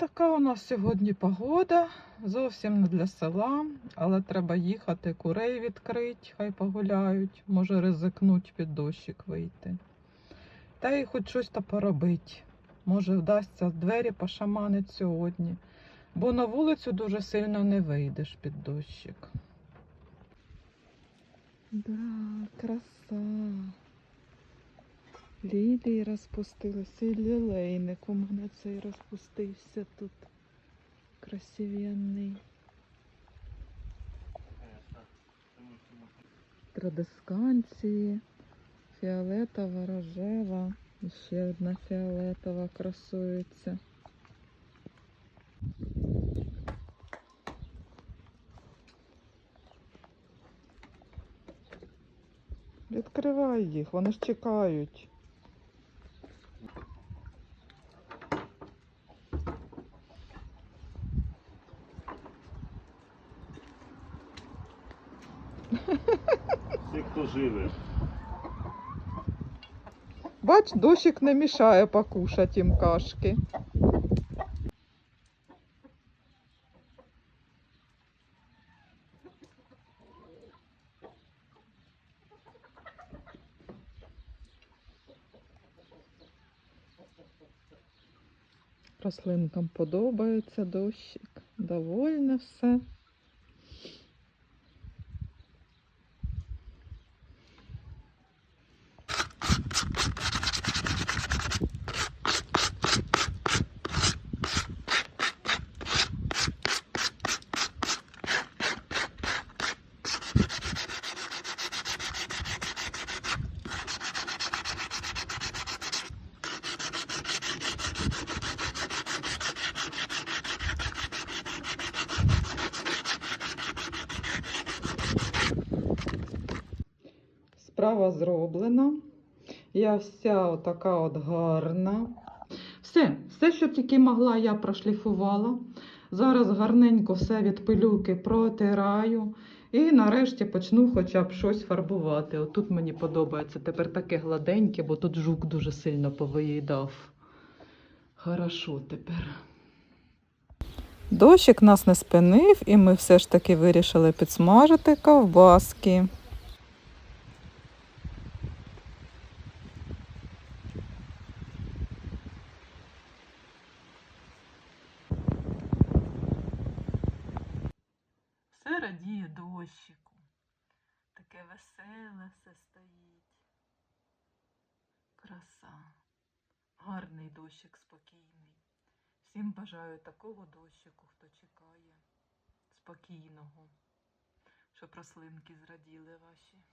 Така у нас сьогодні погода. Зовсім не для села, але треба їхати, курей відкрити, хай погуляють, може ризикнуть під дощик вийти. Та й хоч щось та поробити. Може, вдасться двері пошаманить сьогодні, бо на вулицю дуже сильно не вийдеш під дощик. Да, краса. Лілії розпустилися, і лілейник у мене цей розпустився тут. Красивенний. Традисканції, фіолетова, рожева, і ще одна фіолетова красується. Відкривай їх, вони ж чекають. Всі, хто живе. Бач, дощик не мішає покушати їм кашки. Рослинкам подобається дощик. Довольне все. Справа зроблена. Я вся отака от гарна. Все, все, що тільки могла, я прошліфувала. Зараз гарненько все від пилюки протираю. І нарешті почну хоча б щось фарбувати. Отут мені подобається тепер таке гладеньке, бо тут жук дуже сильно повиїдав. Хорошо тепер. Дощик нас не спинив, і ми все ж таки вирішили підсмажити ковбаски. Все радіє дощику. Таке веселе все стоїть. Краса. Гарний дощик спокійний. Всім бажаю такого дощику, хто чекає. Спокійного. Щоб рослинки зраділи ваші.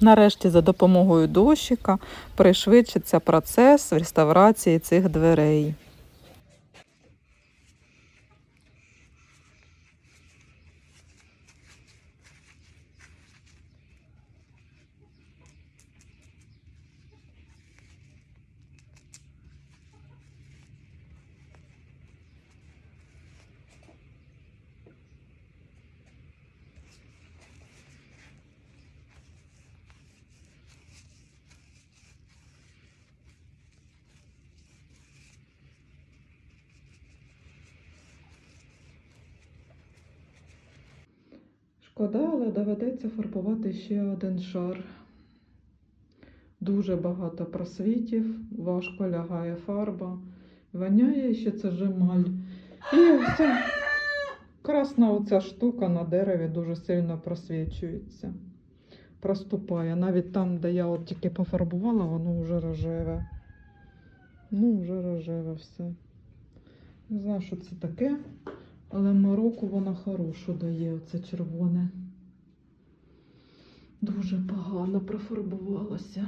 Нарешті за допомогою дощика пришвидшиться процес реставрації цих дверей. Шкода, але доведеться фарбувати ще один шар. Дуже багато просвітів, важко лягає фарба, воняє ще це жемаль. І оця красна оця штука на дереві дуже сильно просвічується. Проступає. Навіть там, де я от тільки пофарбувала, воно вже рожеве. Ну, вже рожеве все. Не знаю, що це таке, але мороку вона хорошу дає, оце червоне. Дуже погано профарбувалося.